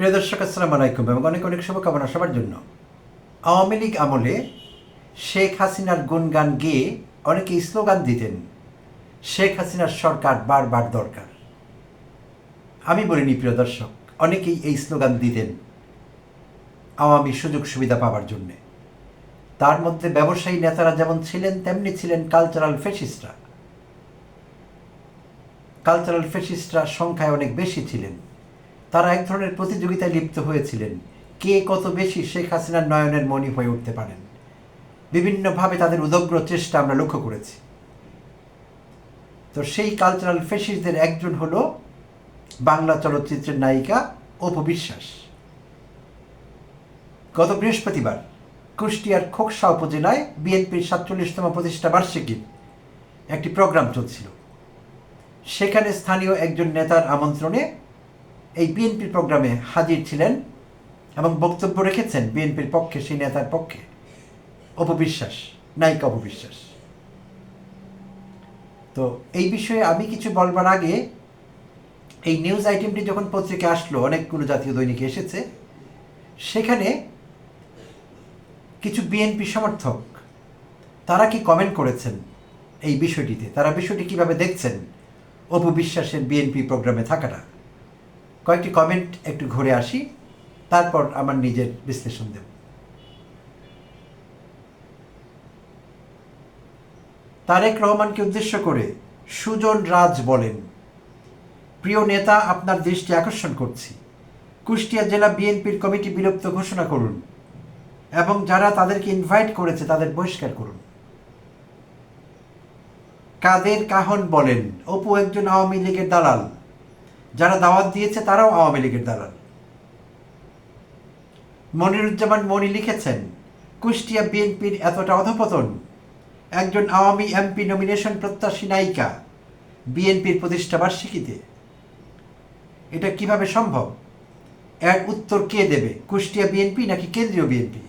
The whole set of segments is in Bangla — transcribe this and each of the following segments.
প্রিয় দর্শক, আসসালামু আলাইকুম এবং অনেক অনেক শুভকামনা সবার জন্য। আওয়ামী লীগ আমলে শেখ হাসিনার গুণগান গেয়ে অনেকে স্লোগান দিতেন, শেখ হাসিনার সরকার বারবার দরকার। আমি বলিনি, প্রিয় দর্শক, অনেকেই এই স্লোগান দিতেন আওয়ামী সুযোগ সুবিধা পাওয়ার জন্যে। তার মধ্যে ব্যবসায়ী নেতারা যেমন ছিলেন, তেমনি ছিলেন কালচারাল ফেসিস্টরা কালচারাল ফেসিস্টরা সংখ্যায় অনেক বেশি ছিলেন। তারা এক ধরনের প্রতিযোগিতায় লিপ্ত হয়েছিলেন। কে কত বেশি শেখ হাসিনার নয়নের মণি হয়ে উঠতে পারেন। বিভিন্নভাবে তাদের উদগ্র চেষ্টা আমরা লক্ষ্য করেছি। তো সেই কালচারাল ফেসিস্টদের একজন হল বাংলা চলচ্চিত্রের নায়িকা অপু বিশ্বাস। গত বৃহস্পতিবার কুষ্টিয়ার খোকসা উপজেলায় বিএনপির সাতচল্লিশতম প্রতিষ্ঠা বার্ষিকীর একটি প্রোগ্রাম চলছিল। সেখানে স্থানীয় একজন নেতার আমন্ত্রণে এই বিএনপির প্রোগ্রামে হাজির ছিলেন এবং বক্তব্য রেখেছেন বিএনপির পক্ষে, সেই নেতার পক্ষে। অপবিশ্বাস, নায়িকা অপবিশ্বাস। তো এই বিষয়ে আমি কিছু বলবার আগে এই নিউজ আইটেমটি যখন পত্রিকা আসলো, অনেকগুলো জাতীয় দৈনিকে এসেছে। সেখানে কিছু বিএনপি সমর্থক, তারা কি কমেন্ট করেছেন এই বিষয়টিতে? তারা বিষয়টি কীভাবে দেখছেন? অপবিশ্বাসের বিএনপি প্রোগ্রামে থাকাটা। কয়েকটি কমেন্ট একটু ঘুরে আসি, তারপর আমার নিজের বিশ্লেষণ দেব। তারেক রহমানকে উদ্দেশ্য করে সুজন রাজ বলেন, প্রিয় নেতা, আপনার দৃষ্টি আকর্ষণ করছি। কুষ্টিয়া জেলা বিএনপির কমিটি বিলুপ্ত ঘোষণা করুন এবং যারা তাদেরকে ইনভাইট করেছে তাদের বহিষ্কার করুন। কাদের কাহন বলেন, অপু একজন আওয়ামী লীগের দালাল। যারা দাওয়াত দিয়েছে তারাও আওয়ামী লীগের দালাল। মনিরুজ্জামান মনি লিখেছেন, কুষ্টিয়া বিএনপির এতটা অধপতন। একজন আওয়ামী এমপি নমিনেশন প্রত্যাশী নায়িকা বিএনপির প্রতিষ্ঠা বার্ষিকীতে। এটা কীভাবে সম্ভব? এর উত্তর কে দেবে, কুষ্টিয়া বিএনপি নাকি কেন্দ্রীয় বিএনপি?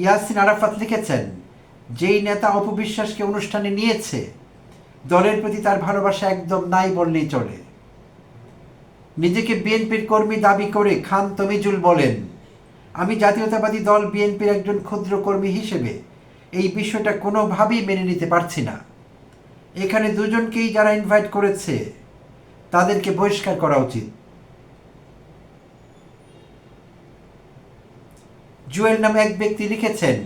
ইয়াসিন আরাফাত লিখেছেন, যেই নেতা অপবিশ্বাসকে অনুষ্ঠানে নিয়েছে, দলের প্রতি তার ভালোবাসা একদম নাই বললেই চলে। নিজেকে বিএনপির কর্মী দাবি করে খান তমিজুল বলেন, আমি জাতীয়তাবাদী দল বিএনপির একজন ক্ষুদ্র কর্মী হিসেবে এই বিষয়টা কোনোভাবেই মেনে নিতে পারছি না। এখানে দুজনকেই যারা ইনভাইট করেছে, তাদেরকে বহিষ্কার করা উচিত। জুয়েল নামে এক ব্যক্তি লিখেছেন,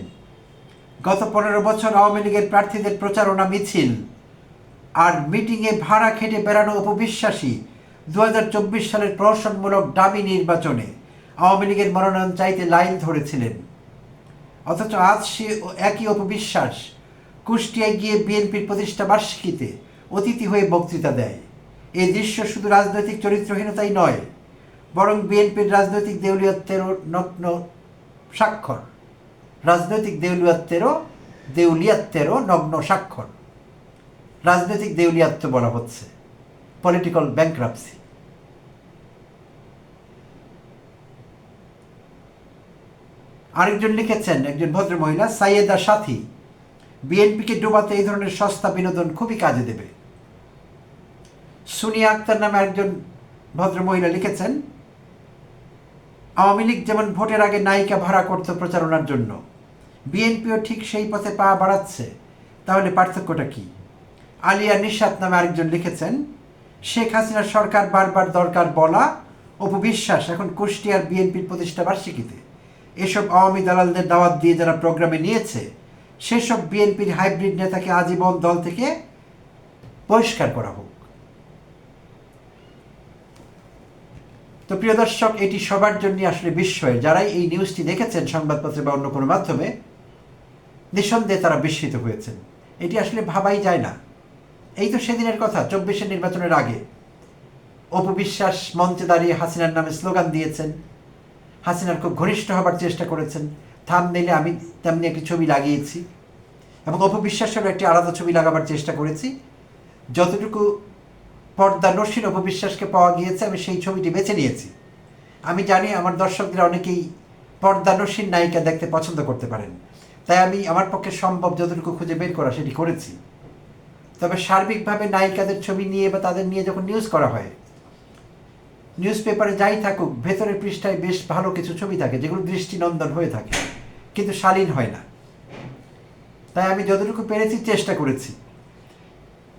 গত পনেরো বছর আওয়ামী লীগের প্রার্থীদের প্রচারণা মিছিল আর মিটিংয়ে ভাড়া খেটে বেড়ানো অপবিশ্বাসী দু হাজার চব্বিশ সালের প্রহসনমূলক দাবি নির্বাচনে আওয়ামী লীগের মনোনয়ন চাইতে লাইন ধরেছিলেন। অথচ আজ সে একই অপবিশ্বাস কুষ্টিয়ায় গিয়ে বিএনপির প্রতিষ্ঠা বার্ষিকীতে অতিথি হয়ে বক্তৃতা দেয়। এই দৃশ্য শুধু রাজনৈতিক চরিত্রহীনতাই নয়, বরং বিএনপির রাজনৈতিক দেউলিয়ত্বেরও নগ্ন স্বাক্ষর। রাজনৈতিক দেউলিয়াত্বেরও দেউলিয়াত্বেরও নগ্ন স্বাক্ষর। রাজনৈতিক দেউলিয়াত্ব বলা হচ্ছে। পলিটিক্যাল ব্যাংক্রাপসি আরেকজন লিখেছেন একজন ভদ্রমহিলা সাইয়েদা সাথী, বিএনপিকে ডোবাতে এই ধরনের সস্তা বিনোদন খুবই কাজে দেবে। সুনিয়া আক্তার নামে একজন ভদ্রমহিলা লিখেছেন, আওয়ামী লীগ যেমন ভোটের আগে নায়িকা ভাড়া করত প্রচারণার জন্য, বিএনপিও ঠিক সেই পথে পা বাড়াচ্ছে, তাহলে পার্থক্যটা কি? আলিয়া নিশাত নামে আরেকজন লিখেছেন, শেখ হাসিনার সরকার বারবার দরকার বলা অপবিশ্বাস এখন কুষ্টিয়ার বিএনপির প্রতিষ্ঠা বার্ষিকীতে। এসব আওয়ামী দালালদের দাওয়াত দিয়ে যারা প্রোগ্রামে নিয়েছে, সেসব বিএনপির হাইব্রিড নেতাকে আজীবন দল থেকে বহিষ্কার করা হোক। তো প্রিয় দর্শক, এটি সবার জন্য আসলে বিস্ময়ের যারাই এই নিউজটি দেখেছেন, সংবাদপত্রে বা অন্য কোনো মাধ্যমে, নিঃসন্দেহে তারা বিস্মিত হয়েছেন। এটি আসলে ভাবাই যায় না। এই তো সেদিনের কথা, চব্বিশের নির্বাচনের আগে। অপবিশ্বাস মঞ্চে দাঁড়িয়ে হাসিনার নামে স্লোগান দিয়েছেন। হাসিনার খুব ঘনিষ্ঠ হবার চেষ্টা করেছেন। থাম নিলে আমি তেমনি একটি ছবি লাগিয়েছি এবং অপবিশ্বাসেরও একটি আলাদা ছবি লাগাবার চেষ্টা করেছি। যতটুকু পর্দা নসীন অপবিশ্বাসকে পাওয়া গিয়েছে, আমি সেই ছবিটি বেছে নিয়েছি। আমি জানি আমার দর্শকদের অনেকেই পর্দা নসীন নায়িকা দেখতে পছন্দ করতে পারেন। তাই আমি আমার পক্ষে সম্ভব যতটুকু খুঁজে বের করা সেটি করেছি। তবে সার্বিকভাবে নায়িকাদের ছবি নিয়ে বা তাদের নিয়ে যখন নিউজ করা হয় নিউজ পেপারে যাই থাকুক, ভেতরের পৃষ্ঠায় বেশ ভালো কিছু ছবি থাকে, যেগুলো দৃষ্টিনন্দন হয়ে থাকে, কিন্তু শালীন হয় না। তাই আমি যতটুকু পেরেছি চেষ্টা করেছি।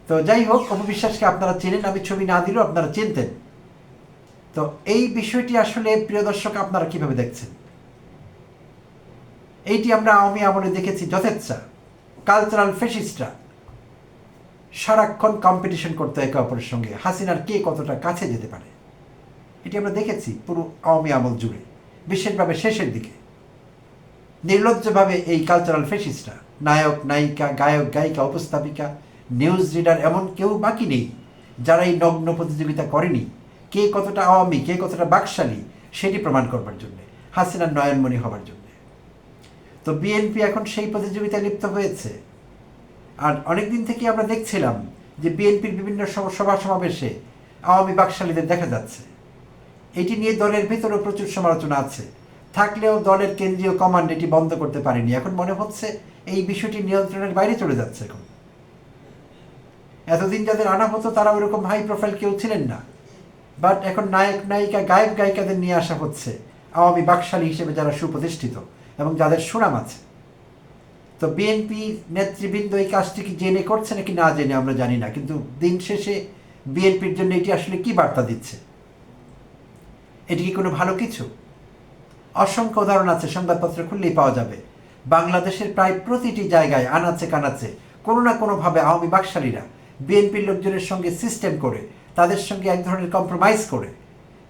তো যাই হোক অপবিশ্বাসকে আপনারা চেনেন, আমি ছবি না দিলেও আপনারা চিনতেন। তো এই বিষয়টি আসলে প্রিয় দর্শক, আপনারা কীভাবে দেখছেন? এইটি আমরা আওয়ামী আমলে দেখেছি, যথেচ্ছা। কালচারাল ফেসিস্টরা সারাক্ষণ কম্পিটিশন করতে একে অপরের সঙ্গে। হাসিনার কে কতটা কাছে যেতে পারে? এটি আমরা দেখেছি পুরো আওয়ামী আমল জুড়ে, বিশেষভাবে শেষের দিকে। নির্লজ্জভাবে এই কালচারাল ফেসিস্টরা নায়ক, নায়িকা, গায়ক, গায়িকা, উপস্থাপিকা নিউজ রিডার এমন কেউ বাকি নেই যারা এই নগ্ন প্রতিযোগিতা করেনি, কে কতটা আওয়ামী, কে কতটা বাকশালী, সেটি প্রমাণ করবার জন্যে, হাসিনার নয়নমণি হবার জন্য। তো বিএনপি এখন সেই প্রতিযোগিতায় লিপ্ত হয়েছে। আর অনেকদিন থেকে আমরা দেখছিলাম যে বিএনপির বিভিন্ন সভা সমাবেশে আওয়ামী বাকশালীদের দেখা যাচ্ছে। এটি নিয়ে দলের ভেতরেও প্রচুর সমালোচনা আছে। থাকলেও দলের কেন্দ্রীয় কমান্ড এটি বন্ধ করতে পারেনি। এখন মনে হচ্ছে এই বিষয়টি নিয়ন্ত্রণের বাইরে চলে যাচ্ছে এখন। এতদিন যাদের আনা হতো, তারা ওইরকম হাই প্রোফাইল কেউ ছিলেন না। বাট এখন নায়ক, নায়িকা, গায়ক, গায়িকাদের নিয়ে আসা হচ্ছে। আওয়ামী বাকশালী হিসেবে যারা সুপ্রতিষ্ঠিত এবং যাদের সুনাম আছে। তো বিএনপি নেতৃবৃন্দ এই কাজটি কি জেনে করছে নাকি না জেনে আমরা জানি না। কিন্তু দিন শেষে বিএনপির জন্য এটি আসলে কি বার্তা দিচ্ছে? এটি কি কোনো ভালো কিছু? অসংখ্য উদাহরণ আছে, সংবাদপত্র খুললেই পাওয়া যাবে। বাংলাদেশের প্রায় প্রতিটি জায়গায়, আনাচে কানাচে, কোনো না কোনোভাবে আওয়ামী বাকশালীরা, বিএনপির লোকজনের সঙ্গে সিস্টেম করে, তাদের সঙ্গে এক ধরনের কম্প্রোমাইজ করে।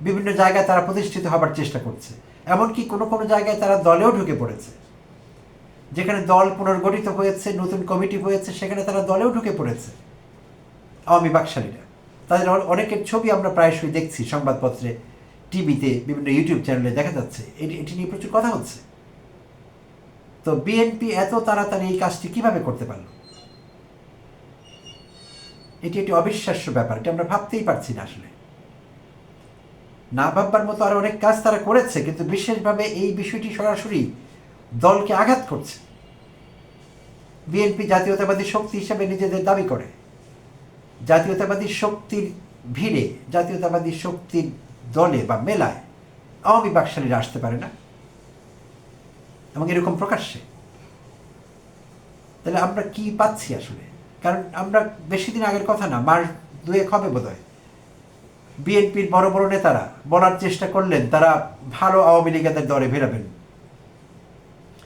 বিভিন্ন জায়গায় তারা প্রতিষ্ঠিত হবার চেষ্টা করছে। এমনকি কোনো কোনো জায়গায় তারা দলেও ঢুকে পড়েছে। যেখানে দল পুনর্গঠিত হয়েছে, নতুন কমিটি হয়েছে, সেখানে তারা দলেও ঢুকে পড়েছে। আওয়ামী বাকশালীরা। তাদের অনেকের ছবি আমরা প্রায়শই দেখছি সংবাদপত্রে। টিভিতে বিভিন্ন ইউটিউব চ্যানেলে দেখা যাচ্ছে, এটি এটি নিয়ে প্রচুর কথা হচ্ছে। তো বিএনপি এত তাড়াতাড়ি এই কাজটি কীভাবে করতে পারল? এটি একটি অবিশ্বাস্য ব্যাপার, এটা আমরা ভাবতেই পারছি না আসলে। না ভাববার মতো আরও অনেক কাজ তারা করেছে, কিন্তু বিশেষভাবে এই বিষয়টি সরাসরি দলকে আঘাত করছে। বিএনপি জাতীয়তাবাদী শক্তি হিসেবে নিজেদের দাবি করে। জাতীয়তাবাদী শক্তির ভিড়ে, জাতীয়তাবাদী শক্তির দলে বা মেলায় আওয়ামী বাকশালীরা আসতে পারে না। এবং এরকম প্রকাশ্যে। তাহলে আমরা কি পাচ্ছি আসলে? কারণ আমরা বেশি দিন আগের কথা না, মাস দুয়েক হবে বোধ হয় বিএনপির বড় বড় নেতারা বলার চেষ্টা করলেন, তারা ভালো আওয়ামী লীগের দলে ফেরাবেন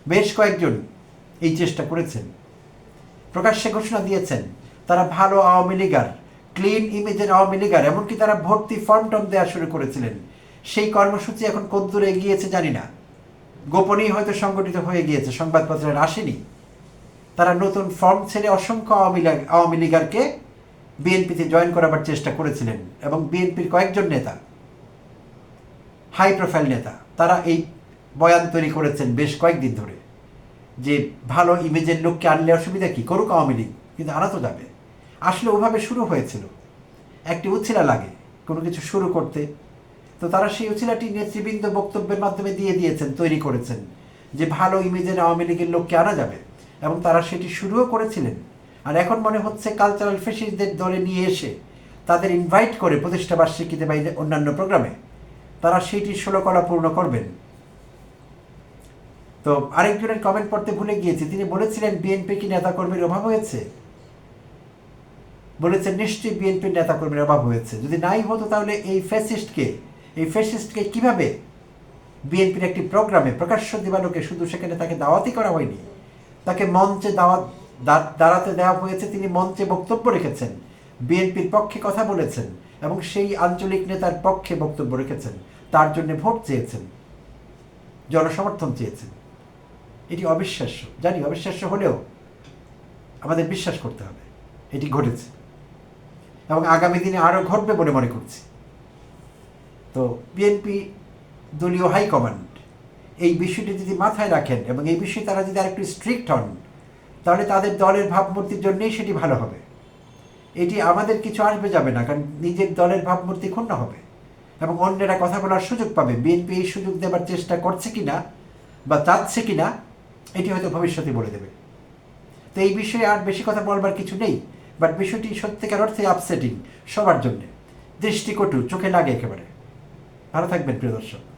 বেশ কয়েকজন এই চেষ্টা করেছেন। প্রকাশ্যে ঘোষণা দিয়েছেন, তারা ভালো আওয়ামী লীগার ক্লিন ইমেজের আওয়ামী লীগার, এমনকি তারা ভর্তি ফর্ম টর্ম দেওয়া শুরু করেছিলেন। সেই কর্মসূচি এখন কদ্দূরে এগিয়েছে জানি না। গোপনেই হয়তো সংগঠিত হয়ে গিয়েছে, সংবাদপত্রে আসেনি। তারা নতুন ফর্ম ছেড়ে অসংখ্য আওয়ামী আওয়ামী লীগারকে বিএনপিতে জয়েন করাবার চেষ্টা করেছিলেন, এবং বিএনপির কয়েকজন নেতা হাই প্রোফাইল নেতা, তারা এই বয়ান তৈরি করেছেন বেশ কয়েকদিন ধরে, যে ভালো ইমেজের লোককে আনলে অসুবিধা কি? করুক আওয়ামী লীগ, কিন্তু আনা তো যাবে। আসলে ওভাবে শুরু হয়েছিল। একটি উচ্ছিলা লাগে, কোনো কিছু শুরু করতে। তো তারা সেই উচ্ছিলাটি নেতৃবৃন্দ বক্তব্যের মাধ্যমে দিয়ে দিয়েছেন, তৈরি করেছেন, যে ভালো ইমেজের আওয়ামী লীগের লোককে আনা যাবে। এবং তারা সেটি শুরুও করেছিলেন। আর এখন মনে হচ্ছে কালচারাল ফেসিসদের দলে নিয়ে এসে তাদের ইনভাইট করে প্রতিষ্ঠা বার্ষিকীতে বা অন্যান্য প্রোগ্রামে, তারা সেইটির ষোলকলা পূর্ণ করবেন। তো আরেকজনের কমেন্ট পড়তে ভুলে গিয়েছি। তিনি বলেছিলেন, বিএনপি কি নেতাকর্মীর অভাব হয়েছে? বলেছেন নিশ্চয়ই বিএনপির নেতাকর্মীর অভাব হয়েছে। যদি নাই হতো তাহলে এই ফ্যাসিস্টকে এই ফ্যাসিস্টকে কীভাবে বিএনপির একটি প্রোগ্রামে প্রকাশ্য দিবালোকে শুধু সেখানে তাকে দাওয়াতই করা হয়নি, তাকে মঞ্চে দাওয়াত দাঁড়াতে দেওয়া হয়েছে, তিনি মঞ্চে বক্তব্য রেখেছেন বিএনপির পক্ষে কথা বলেছেন এবং সেই আঞ্চলিক নেতার পক্ষে বক্তব্য রেখেছেন, তার জন্য ভোট চেয়েছেন, জনসমর্থন চেয়েছেন। এটি অবিশ্বাস্য। জানি, অবিশ্বাস্য হলেও আমাদের বিশ্বাস করতে হবে। এটি ঘটেছে। এবং আগামী দিনে আরও ঘটবে বলে মনে করছি। তো বিএনপি দলীয় হাইকমান্ড এই বিষয়টি যদি মাথায় রাখেন এবং এই বিষয়ে তারা যদি আরেকটু স্ট্রিক্ট হন, তাহলে তাদের দলের ভাবমূর্তির জন্যই সেটি ভালো হবে। এটি আমাদের কিছু আসবে যাবে না, কারণ নিজের দলের ভাবমূর্তি ক্ষুণ্ণ হবে এবং অন্যেরা কথা বলার সুযোগ পাবে। বিএনপি এই সুযোগ দেবার চেষ্টা করছে কি না বা চাচ্ছে কি না এটি হয়তো ভবিষ্যতে বলে দেবে। তো এই বিষয়ে আর বেশি কথা বলবার কিছু নেই। বাট বিষয়টি সত্যিকার অর্থে আপসেটিং সবার জন্যে। দৃষ্টিকটু, চোখে লাগে একেবারে। ভালো থাকবেন, প্রিয় দর্শক।